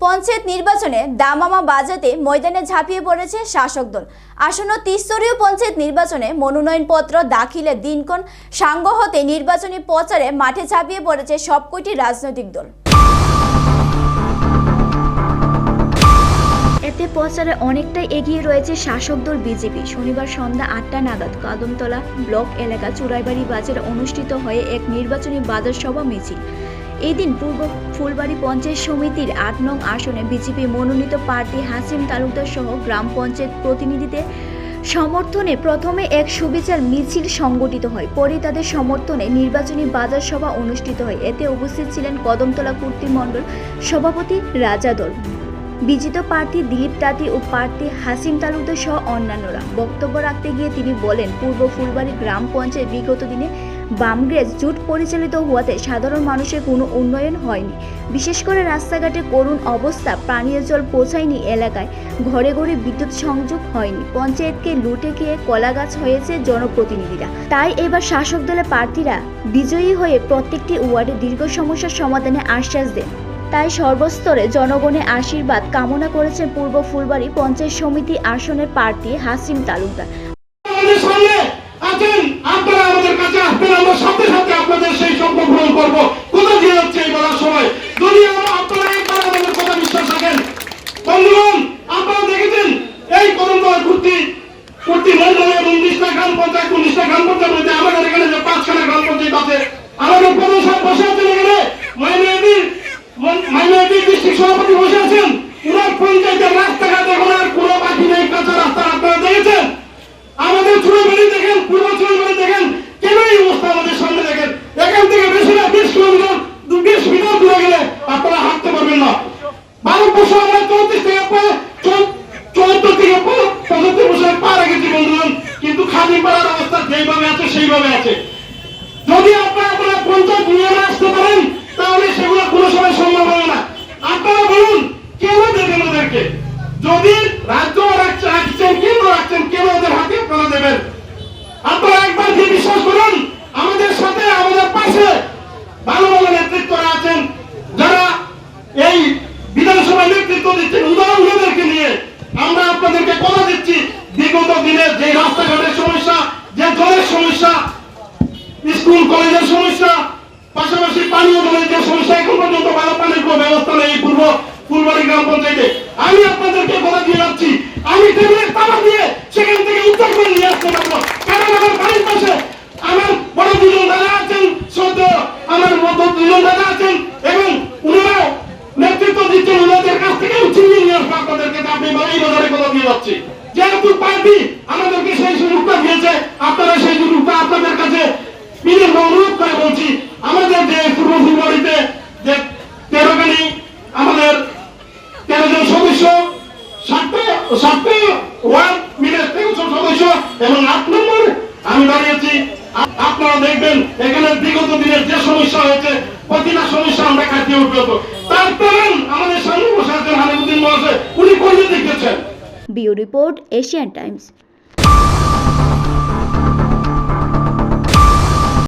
পঞ্চায়েত নির্বাচনে দামামা বাজাতে ময়দানে ঝাঁপিয়ে পড়েছে শাসক দল। আসন্ন তিস্তরীয় পঞ্চায়েত নির্বাচনে মনোনয়নপত্র দাখিলে দিনক্ষণ সাঙ্গ হতে নির্বাচনী প্রচারে মাঠে ঝাঁপিয়ে পড়েছে সবকটি রাজনৈতিক দল। এতে প্রচারে অনেকটাই এগিয়ে রয়েছে শাসক দল বিজেপি। শনিবার সন্ধ্যা আটটা নাগাদ কদমতলা ব্লক এলাকা চুরাইবাড়ি বাজারে অনুষ্ঠিত হয়ে এক নির্বাচনী বাজার সভা মিছিল। এই দিন পূর্ব ফুলবাড়ি পঞ্চায়েত সমিতির আট নং আসনে বিজেপি মনোনীত প্রার্থী হাসিম তালুকদার সহ গ্রাম পঞ্চায়েত প্রতিনিধিদের সমর্থনে প্রথমে এক সুবিচার মিছিল সংগঠিত হয়। পরে তাদের সমর্থনে নির্বাচনী বাজার সভা অনুষ্ঠিত হয়। এতে উপস্থিত ছিলেন কদমতলা কর্তৃমণ্ডল সভাপতি রাজা দল বিজিত প্রার্থী দিলীপ তাঁতি ও প্রার্থী হাসিম তালুকদার সহ অন্যান্যরা। বক্তব্য রাখতে গিয়ে তিনি বলেন, পূর্ব ফুলবাড়ি গ্রাম পঞ্চায়েত বিগত দিনে বামগ্রেজ জোট পরিচালিত হওয়াতে সাধারণ মানুষের কোনো উন্নয়ন হয়নি। বিশেষ করে রাস্তাঘাটে করুণ অবস্থা, পানীয় জল পৌঁছায়নি এলাকায়, ঘরে ঘরে বিদ্যুৎ সংযোগ হয়নি। পঞ্চায়েতকে লুটে খেয়ে কলাগাছ হয়েছে জনপ্রতিনিধিরা। তাই এবার শাসক দলের প্রার্থীরা বিজয়ী হয়ে প্রত্যেকটি ওয়ার্ডে দীর্ঘ সমস্যার সমাধানে আশ্বাস দেন। তাই সর্বস্তরে জনগণের আশীর্বাদ কামনা করেছেন পূর্ব ফুলবাড়ি পঞ্চায়েত সমিতি আসনের প্রার্থী হাসিম তালুকদার। আপনারা দেখেছেন, এই কুর্তি এবং পঞ্চায়েত মাইনরিটির ডিস্ট্রিক্ট থেকে আমরা পা- গেছি বন্ধুগণ, কিন্তু খালি পাড়ার অবস্থা যেইভাবে আছে, সেইভাবে আছে। যদি আপনারা আপনারা পঞ্চায়েত নিয়ে না আসতে পারেন তাহলে সেগুলো কোনো সময় সম্ভব হবে না আপনারা বলুন কেন দেবেন ওদেরকে যদি রাজ্য রাখছেন কেন্দ্র রাখছেন কেন ওদের হাতে আপনারা দেবেন। আপনারা একবার কি বিশ্বাস করুন, আমাদের সাথে, আমাদের পাশে ভালো ভালো নেতৃত্বরা আছেন। যারা এই বিধানসভায় নেতৃত্ব দিচ্ছেন, উদাহরণ নিয়ে আমরা আপনাদেরকে কথা দিচ্ছি। বিগত দিনের যে রাস্তাঘাটের সমস্যা, যে জলের সমস্যা, স্কুল, কলেজের সমস্যা, পাশাপাশি পানীয় জলের যে সমস্যা, এখন পর্যন্ত ভালো পানির কোনো ব্যবস্থা নেই পূর্ব। আপনাদেরকে যে আপনি এই বাজারে কথা দিয়ে যাচ্ছি। যেহেতু পার্টি আমাদেরকে সেই সুযোগটা দিয়েছে, আপনারা সেই সুযোগটা আপনাদের কাছে অনুরোধ করে বলছি, আমাদের যে পূর্ব ফুলবাড়িতে যে আমাদের তেরো জন মিলে তেরো জন সদস্য আমি আপনারা দেখবেন, এখানে বিগত দিনের যে সমস্যা হয়েছে, প্রতিটা সমস্যা আমরা কাটিয়ে উঠবো। তারপরে আমাদের সামনে বসে আছেন